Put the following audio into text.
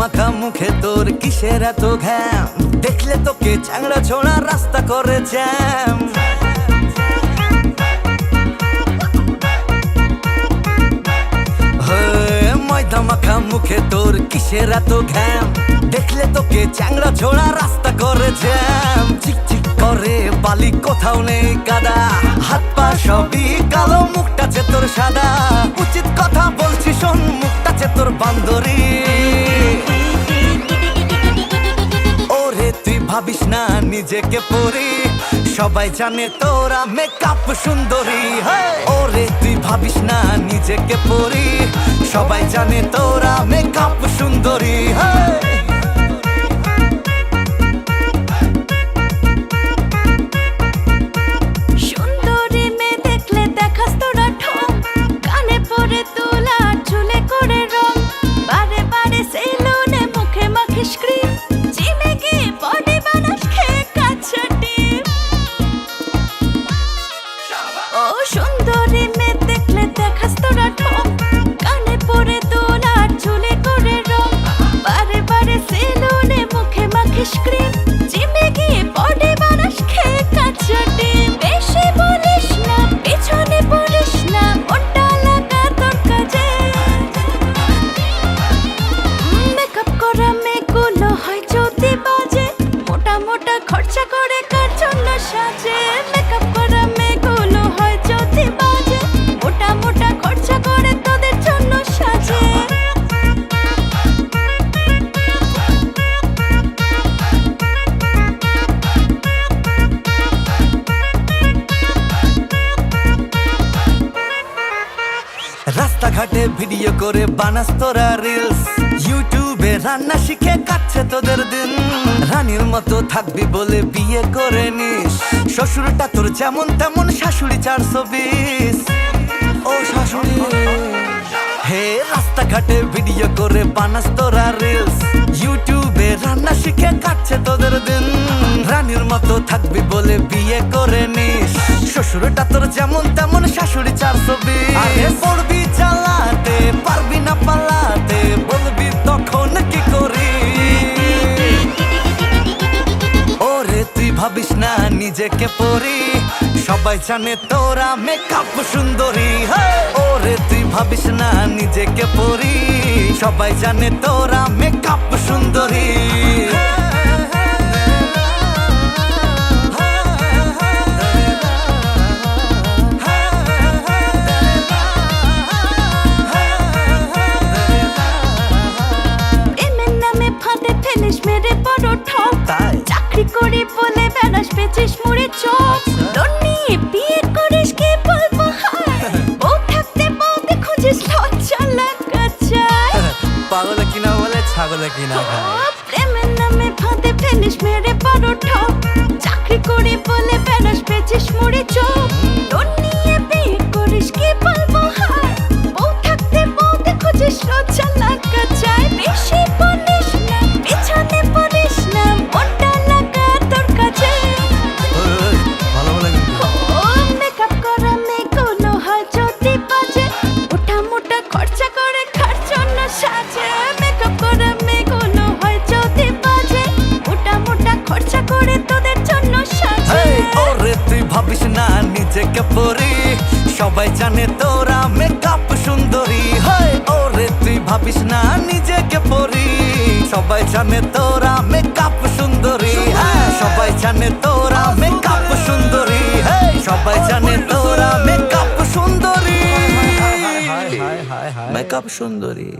মাখা মুখে তোর কিসের এত ঘ্যাম? দেখলে তোকে চ্যাংড়া ছোড়া রাস্তা করে জ্যাম। ময়দা মাখা মুখে তোর কিসের এত ঘ্যাম? দেখলে তোকে চ্যাংড়া ছোড়া রাস্তা করে জ্যাম। চিকচিক করে বালি কোথাও নেই কাদা। হাত পা সবই কালো মুখটাছে তোর সাদা। উচিত কথা বলছি শোন, মুখটা মুখটাছে তোর বান্দরি। ভাবিস না নিজেকে পরি। সবাই জানে তোরা মেকআপ সুন্দরী। ওরে, তুই ভাবিস না নিজেকে পরি। সবাই জানে তোরা মেকআপ সুন্দরী। সাজে রাস্তাঘাটে ভিডিও করে বানাস তোরা রিলস ইউটিউবে রান্না শিখে কাটছে তোদের দিন। রানীর মতো থাকবি বলে বিয়ে করে নিস। শ্বশুরটা তোর যেমন তেমন শাশুড়ি চারশো বিশ। ও শাশুড়ি। হে রাস্তাঘাটে ভিডিও করে বানাস তোরা রিলস ইউটিউবে রান্না শিখে কাটছে তোদের দিন। রানীর মতো থাকবি বলে বিয়ে করে নিস। শ্বশুরটা তোর যেমন তেমন শাশুড়ি চারশো বিশ। পড়বি ভাবিস না নিজেকে পরি। সবাই জানে তোরা মেকআপ সুন্দরী। ওরে তুই ভাবিস না নিজেকে পরি। সবাই জানে তোরা মেকআপ সুন্দরী। করি বলে বেড়াস পেছিস মুড়ে চোখ। লোন নিয়ে বিয়ে করিস কে বলব ও থাকতে বউতে খুঁজিস লজ্জা লাগা চাই পাগল কিনা বলে ছাগল কিনা প্রেমের নামে ফাঁদে ফেলিস মেরে ঠক চাকরি করে বলে বেড়াস পেছিস মুড়ে চোখ। সবাই জানে তোরা মেকআপ সুন্দরী। হয় ওরে, তুই ভাবিস না নিজেকে পরি। সবাই জানে তোরা মেকআপ সুন্দরী। হ্যাঁ সবাই জানে তোরা মেকআপ সুন্দরী। হ্যাঁ সবাই জানে তোরা মেকআপ সুন্দরী। মেকআপ সুন্দরী।